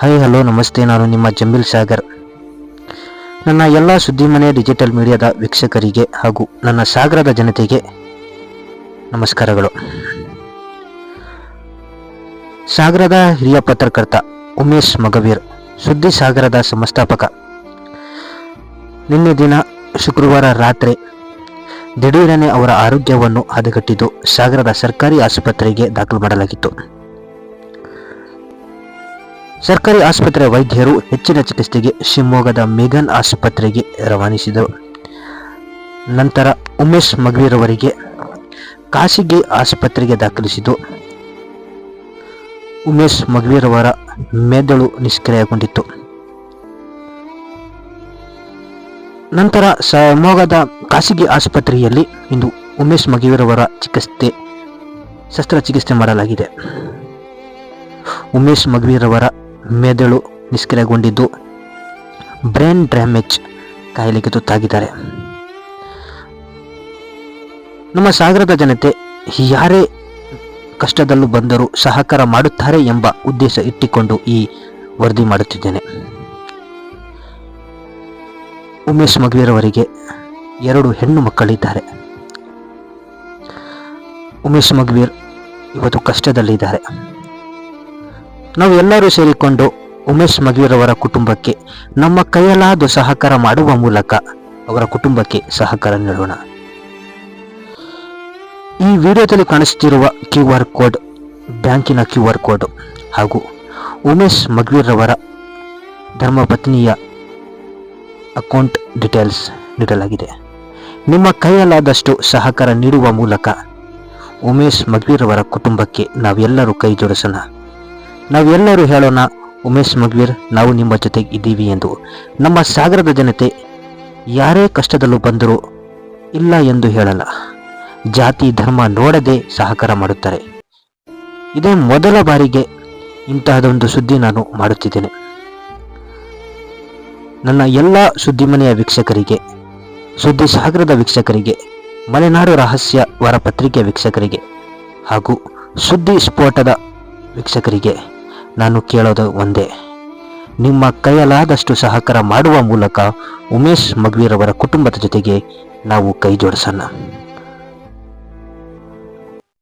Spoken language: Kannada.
ಹಾಯ್ ಹಲೋ ನಮಸ್ತೆ, ನಾನು ನಿಮ್ಮ ಜಂಬಿಲ್ ಸಾಗರ್. ನನ್ನ ಎಲ್ಲ ಸುದ್ದಿಮನೆ ಡಿಜಿಟಲ್ ಮೀಡಿಯಾದ ವೀಕ್ಷಕರಿಗೆ ಹಾಗೂ ನನ್ನ ಸಾಗರದ ಜನತೆಗೆ ನಮಸ್ಕಾರಗಳು. ಸಾಗರದ ಹಿರಿಯ ಪತ್ರಕರ್ತ ಉಮೇಶ್ ಮಗವೀರ್, ಸುದ್ದಿ ಸಾಗರದ ಸಂಸ್ಥಾಪಕ. ನಿನ್ನೆ ದಿನ ಶುಕ್ರವಾರ ರಾತ್ರಿ ದಿಢೀರನೆ ಅವರ ಆರೋಗ್ಯವನ್ನು ಹದಗಟ್ಟಿದ್ದು ಸಾಗರದ ಸರ್ಕಾರಿ ಆಸ್ಪತ್ರೆಗೆ ದಾಖಲು ಮಾಡಲಾಗಿತ್ತು. ಸರ್ಕಾರಿ ಆಸ್ಪತ್ರೆ ವೈದ್ಯರು ಹೆಚ್ಚಿನ ಚಿಕಿತ್ಸೆಗೆ ಶಿವಮೊಗ್ಗದ ಮೇಘನ್ ಆಸ್ಪತ್ರೆಗೆ ರವಾನಿಸಿದರು. ನಂತರ ಉಮೇಶ್ ಮಗ್ವೀರವರಿಗೆ ಖಾಸಗಿ ಆಸ್ಪತ್ರೆಗೆ ದಾಖಲಿಸಿದ್ದು ಉಮೇಶ್ ಮಗ್ವೀರವರ ಮೆದುಳು ನಿಷ್ಕ್ರಿಯಗೊಂಡಿತ್ತು. ನಂತರ ಶಿವಮೊಗ್ಗದ ಖಾಸಗಿ ಆಸ್ಪತ್ರೆಯಲ್ಲಿ ಇಂದು ಉಮೇಶ್ ಮಗ್ವೀರವರ ಚಿಕಿತ್ಸೆ, ಶಸ್ತ್ರಚಿಕಿತ್ಸೆ ಮಾಡಲಾಗಿದೆ. ಉಮೇಶ್ ಮಗ್ವೀರ್ ಅವರ ಮೆದುಳು ನಿಷ್ಕ್ರಿಯಗೊಂಡಿದ್ದು. ಬ್ರೈನ್ ಡ್ಯಾಮೇಜ್ ಕಾಯಿಲೆಗೆ ತುತ್ತಾಗಿದ್ದಾರೆ. ನಮ್ಮ ಸಾಗರದ ಜನತೆ ಯಾರೇ ಕಷ್ಟದಲ್ಲೂ ಬಂದರೂ ಸಹಕಾರ ಮಾಡುತ್ತಾರೆ ಎಂಬ ಉದ್ದೇಶ ಇಟ್ಟುಕೊಂಡು ಈ ವರದಿ ಮಾಡುತ್ತಿದ್ದೇನೆ. ಉಮೇಶ್ ಮಗವಿರವರಿಗೆ ಎರಡು ಹೆಣ್ಣು ಮಕ್ಕಳಿದ್ದಾರೆ. ಉಮೇಶ್ ಮಗವೀರ್ ಇವತ್ತು ಕಷ್ಟದಲ್ಲಿದ್ದಾರೆ. ನಾವು ಎಲ್ಲರೂ ಸೇರಿಕೊಂಡು ಉಮೇಶ್ ಮದುವೆರವರ ಕುಟುಂಬಕ್ಕೆ ನಮ್ಮ ಕೈಯಲಾದ ಸಹಕಾರ ಮಾಡುವ ಮೂಲಕ ಅವರ ಕುಟುಂಬಕ್ಕೆ ಸಹಕಾರ ನೀಡೋಣ. ಈ ವಿಡಿಯೋದಲ್ಲಿ ಕಾಣಿಸುತ್ತಿರುವ ಕ್ಯೂ ಆರ್ ಕೋಡ್, ಬ್ಯಾಂಕಿನ ಕ್ಯೂ ಆರ್ ಕೋಡ್ ಹಾಗೂ ಉಮೇಶ್ ಮಗ್ವೀರ್ರವರ ಧರ್ಮಪತ್ನಿಯ ಅಕೌಂಟ್ ಡೀಟೇಲ್ಸ್ ನೀಡಲಾಗಿದೆ. ನಿಮ್ಮ ಕೈಯಲ್ಲಾದಷ್ಟು ಸಹಕಾರ ನೀಡುವ ಮೂಲಕ ಉಮೇಶ್ ಮಗ್ವೀರ್ರವರ ಕುಟುಂಬಕ್ಕೆ ನಾವೆಲ್ಲರೂ ಕೈ ಜೋಡಿಸೋಣ. ನಾವೆಲ್ಲರೂ ಹೇಳೋಣ, ಉಮೇಶ್ ಮಗ್ವೀರ್, ನಾವು ನಿಮ್ಮ ಜೊತೆಗೆ ಇದ್ದೀವಿ ಎಂದು. ನಮ್ಮ ಸಾಗರದ ಜನತೆ ಯಾರೇ ಕಷ್ಟದಲ್ಲೂ ಬಂದರೂ ಇಲ್ಲ ಎಂದು ಹೇಳಲ್ಲ. ಜಾತಿ, ಧರ್ಮ ನೋಡದೆ ಸಹಕಾರ ಮಾಡುತ್ತಾರೆ. ಇದೇ ಮೊದಲ ಬಾರಿಗೆ ಇಂತಹದೊಂದು ಸುದ್ದಿ ನಾನು ಮಾಡುತ್ತಿದ್ದೇನೆ. ನನ್ನ ಎಲ್ಲ ಸುದ್ದಿಮನೆಯ ವೀಕ್ಷಕರಿಗೆ, ಸುದ್ದಿ ಸಾಗರದ ವೀಕ್ಷಕರಿಗೆ, ಮಲೆನಾಡು ರಹಸ್ಯ ವರ ಪತ್ರಿಕೆ ವೀಕ್ಷಕರಿಗೆ ಹಾಗೂ ಸುದ್ದಿ ಸ್ಫೋಟದ ವೀಕ್ಷಕರಿಗೆ ನಾನು ಕೇಳೋದು ಒಂದೇ. ನಿಮ್ಮ ಕೈಯಲಾದಷ್ಟು ಸಹಕಾರ ಮಾಡುವ ಮೂಲಕ ಉಮೇಶ್ ಮಗ್ವೀರ್ ಅವರ ಕುಟುಂಬದ ಜೊತೆಗೆ ನಾವು ಕೈ ಜೋಡಿಸೋಣ.